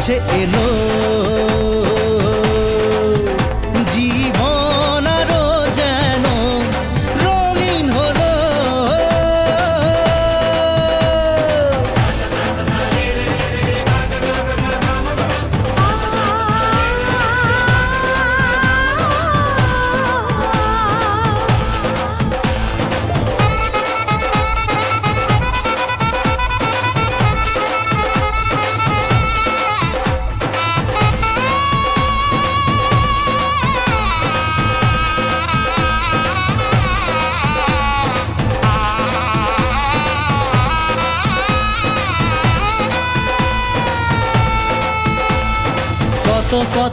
কাছে এলো।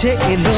কাছে এলো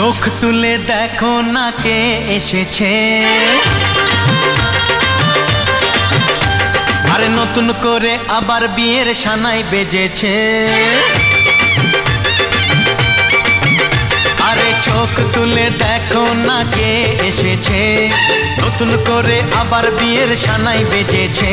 চোখ তুলে দেখো না কে এসেছে। আরে নতুন করে আবার বিয়ের সানাই বেজেছে। আরে চোখ তুলে দেখো না কে এসেছে। নতুন করে আবার বিয়ের সানাই বেজেছে।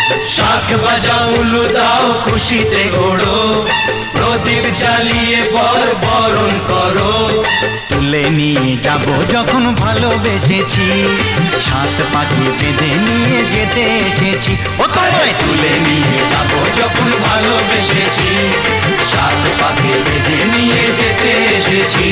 শাক বাজাও উলু দাও, খুশিতে ঘোড়ো প্রদীপ জ্বালিয়ে বর বরণ করো। তুলে নিয়ে যাব যখন ভালোবেসেছি। সাত পাখি বেঁধে নিয়ে যেতে এসেছি। ও তোমায় তুলে নিয়ে যাব যখন ভালোবেসেছি। সাত পাখি বেঁধে নিয়ে যেতে এসেছি।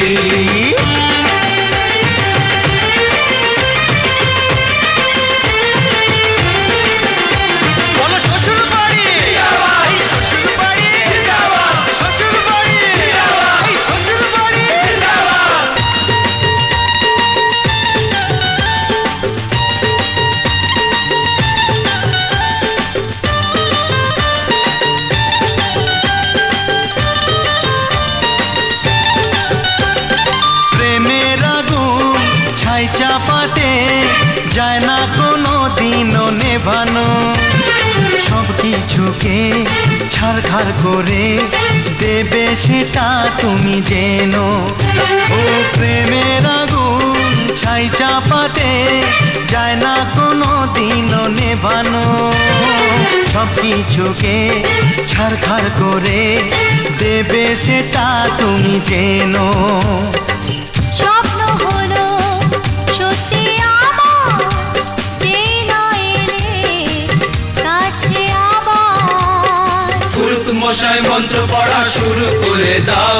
আগুন চাপাতে যায় না কোনো দিনও নেভানো। সব কিছুকে ছাড়খাড় করে দেবে সেটা তুমি পুরুত মশাই মন্ত্র পড়া শুরু করে দাও।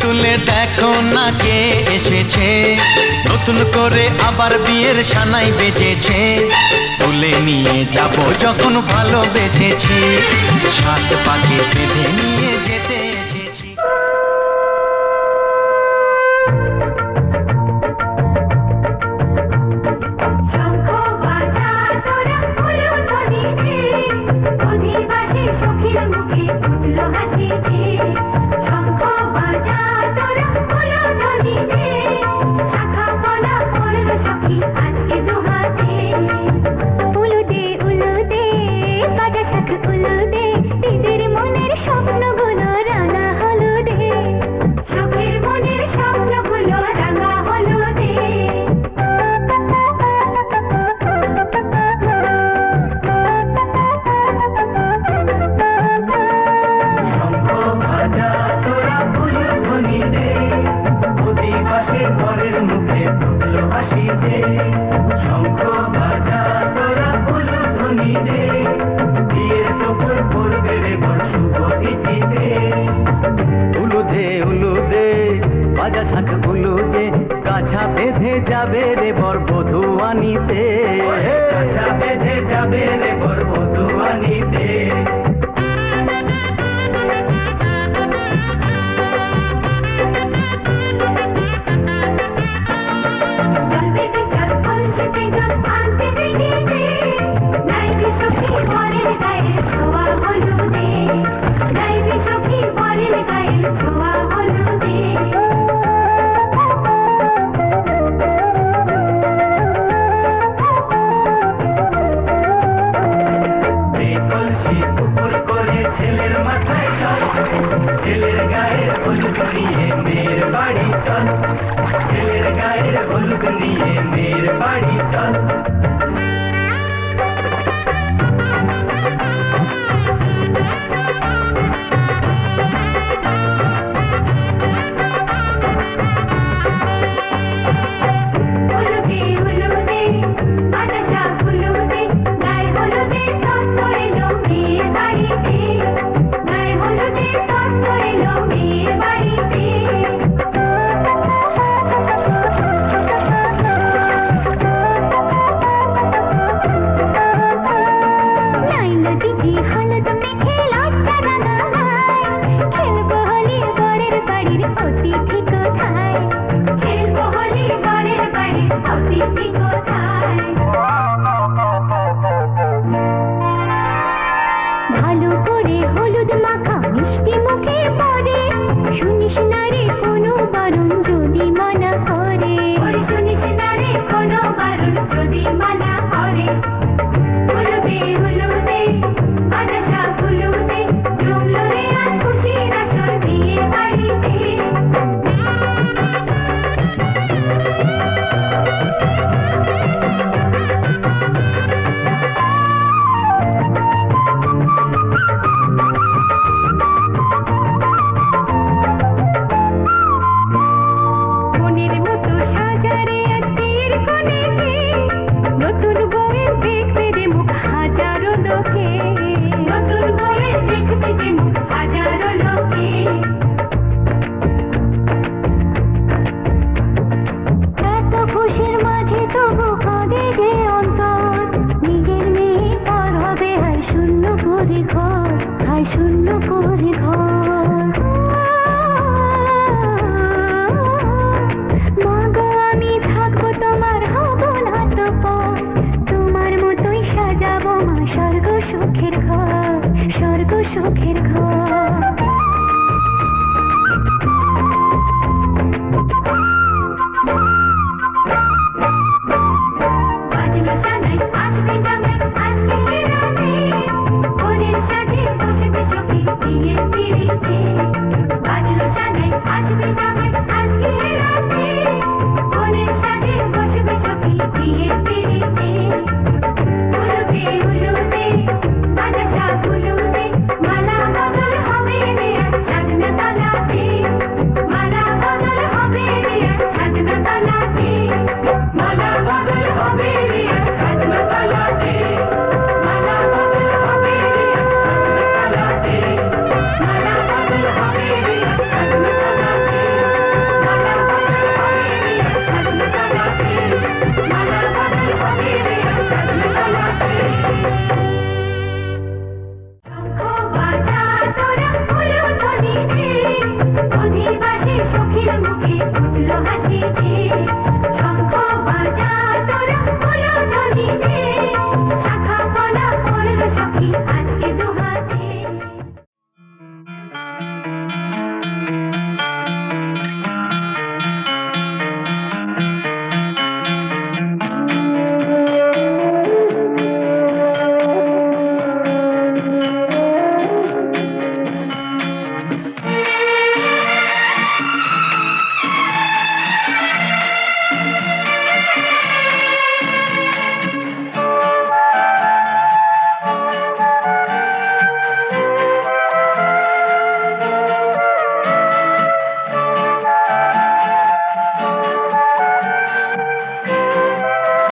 তুলে দেখো না কে এসেছে। নতুন করে আবার বিয়ের সানাই বেজেছে। তুলে নিয়ে যাব যখন ভালোবেসেছি। সাত পাখি বেঁধে নিয়ে যেতে করে হলুদ মাখা মিষ্টি মুখে পরে। শুনিস না রে